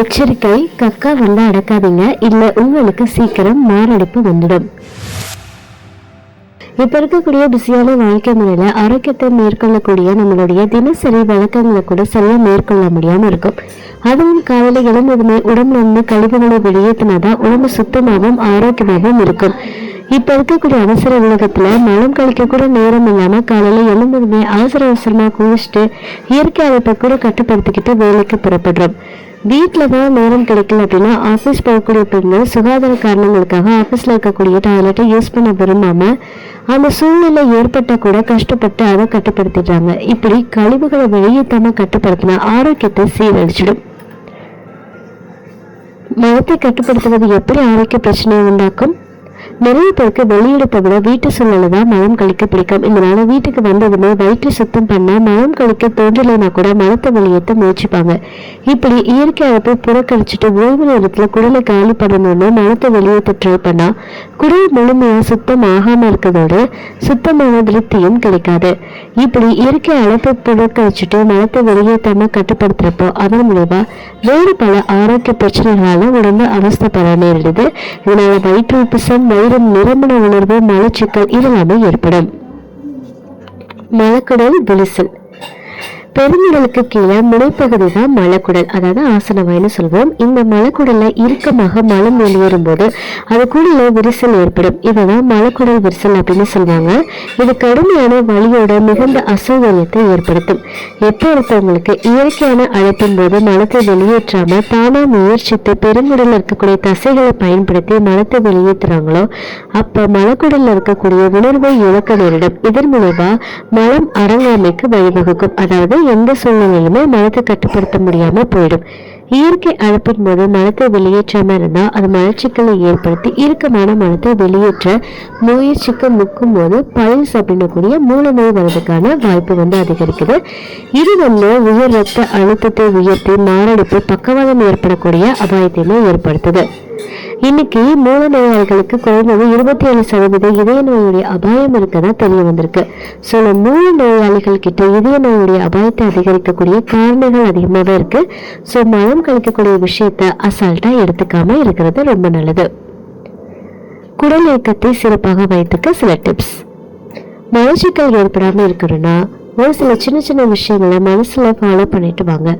எச்சரிக்கை கக்கா வந்து அடக்காதீங்க. இல்ல உங்களுக்கு சீக்கிரம் மாரடைப்பு வந்துடும். இப்ப இருக்கக்கூடிய பிஸியான வாழ்க்கை முறையில ஆரோக்கியத்தை மேற்கொள்ளக்கூடிய நம்மளுடைய தினசரி வழக்கங்களை கூட சரியா மேற்கொள்ள முடியாம இருக்கும். அதுவும் காலையில எழுந்ததுமே உடம்புல இருந்து கழிவுகளை வெளியேற்றினாதான் உடம்பு சுத்தமாகவும் ஆரோக்கியமாகவும் இருக்கும். இப்ப இருக்கக்கூடிய அவசர உலகத்துல மலம் கழிக்க கூட நேரம் இல்லாம காலையில எழுந்ததுமே அவசர அவசரமா குளிச்சுட்டு இயற்கை அமைப்பை கூட கட்டுப்படுத்திக்கிட்டு வேலைக்கு புறப்படுறோம். வீட்டில் தான் நேரம் கிடைக்கல அப்படின்னா ஆஃபீஸ் போகக்கூடிய பெண்கள் சுகாதார காரணங்களுக்காக ஆஃபீஸில் இருக்கக்கூடிய டாய்லெட்டை யூஸ் பண்ண விரும்பாம அந்த சூழ்நிலை ஏற்பட்ட கூட கஷ்டப்பட்டு அதை கட்டுப்படுத்திடுறாங்க. இப்படி கழிவுகளை வெளியேற்றாம கட்டுப்படுத்தினா ஆரோக்கியத்தை சீரழிச்சிடும். மதத்தை கட்டுப்படுத்துவது எப்படி ஆரோக்கிய பிரச்சனையை உண்டாக்கும்? நிறைய பேருக்கு வெளியிடத்தை விட வீட்டு சூழலை தான் மலம் கழிக்க பிடிக்கும். இதனால வீட்டுக்கு வந்ததுமே வயிற்று சுத்தம் பண்ண மலம் கழிக்க தோன்றலைனா கூட மலத்தை வெளியேற்ற முயற்சிப்பாங்க. இப்படி இயற்கை அழைப்பை புறக்கணிச்சுட்டு ஓய்வு நேரத்தில் குடலை காலி பண்ணணும்னு மலத்தை வெளியேற்ற ட்ரை பண்ணா குடல் முழுமையா சுத்தம் ஆகாம இருக்கிறதோடு சுத்தமான திருப்தியும் கிடைக்காது. இப்படி இயற்கை அழைப்பை புறக்கணிச்சுட்டு மலத்தை வெளியேற்றாம கட்டுப்படுத்துறப்போ அதன் மூலமா வேறு பல ஆரோக்கிய பிரச்சனைகளால உடம்பு அவஸ்தப்பட நேரிடுது. இதனால வயிற்று உப்புசம் வயிறு நிரம்பன உணர்வு மலச்சிக்கல் இதெல்லாமே ஏற்படும். மலக்குடல் விரிசல் பெருங்குடலுக்கு கீழே முனைப்பகுதி தான் மலைக்குடல். அதாவது ஆசனவாய்னு சொல்வோம். இந்த மலைக்குடல்ல இறுக்கமாக மலம் வெளியேறும் போது அது கூட விரிசல் ஏற்படும். இதுதான் மலைக்குடல் விரிசல் அப்படின்னு சொல்லுவாங்க இது கடுமையான வலியோட மிகுந்த அசௌகரியத்தை ஏற்படுத்தும். எப்போ ஒருத்தவங்களுக்கு இயற்கையான அழைப்பின் போது மலத்தை வெளியேற்றாம தானா முயற்சித்து பெருங்குடல்ல இருக்கக்கூடிய தசைகளை பயன்படுத்தி மலத்தை வெளியேற்றுறாங்களோ அப்ப மலக்குடல்ல இருக்கக்கூடிய உணர்வை இழக்க நேரிடும். இதன் மூலமா மலம் அரங்காமைக்கு வழிவகுக்கும். அதாவது எந்த சூழ்நிலையிலுமே மனத்தை கட்டுப்படுத்த முடியாம போயிடும். இயற்கை அழைப்பின் போது மனத்தை வெளியேற்றாம இருந்தால் அது மலர்ச்சிக்கலை ஏற்படுத்தி இறுக்கமான மனத்தை வெளியேற்ற முயற்சிக்க முக்கும் போது பல்ஸ் அப்படின்னக்கூடிய மூல நோய் வர்றதுக்கான வாய்ப்பு வந்து அதிகரிக்குது. இது வந்து உயர் ரத்த அழுத்தத்தை உயர்த்தி மாரடைப்பு பக்கவாதம் ஏற்படக்கூடிய அபாயத்தையுமே ஏற்படுத்துது. இன்னைக்கு மூல நோயாளிகளுக்கு குறைந்தது இருபத்தி ஏழு சதவீத இதய நோயுடைய அபாயம் இருக்கதா தெரிய வந்திருக்கு. ஸோ மூல நோயாளிகள் கிட்ட இதய நோயுடைய அபாயத்தை அதிகரிக்கக்கூடிய காரணங்கள் அதிகமாகவே இருக்கு. ஸோ மனம் கழிக்கக்கூடிய விஷயத்த அசால்ட்டா எடுத்துக்காம இருக்கிறது ரொம்ப நல்லது. குடல் இயக்கத்தை சிறப்பாக வைத்துக்க சில டிப்ஸ் மலச்சிக்கல் ஏற்படாமல் இருக்கணும்னா ஒரு சில சின்ன சின்ன விஷயங்களை மனசில் ஃபாலோ பண்ணிட்டு வாங்க.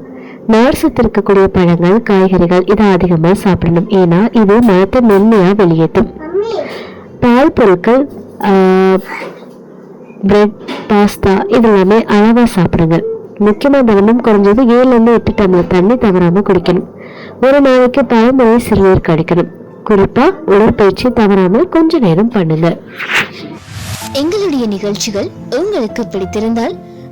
நார் இருக்கக்கூடிய பழங்கள் காய்கறிகள் இதை அதிகமாக சாப்பிடணும். ஏன்னா இது மனத்தை மென்மையாக வெளியேற்றும். பால் பொருட்கள் பிரெட் பாஸ்தா இதெல்லாமே அளவாக சாப்பிடுங்க. முக்கியமாக தினமும் குறைஞ்சது ஏழுலேருந்து எட்டு டம்ளர் தண்ணி தவறாமல் குடிக்கணும். ஒரு நாளைக்கு பழமொழி சிறுநீர் கழிக்கணும் குறிப்பாக உடற்பயிற்சி தவறாமல் கொஞ்ச நேரம் பண்ணுங்க. எங்களுடைய நிகழ்ச்சிகள் உங்களுக்கு பிடித்திருந்தால்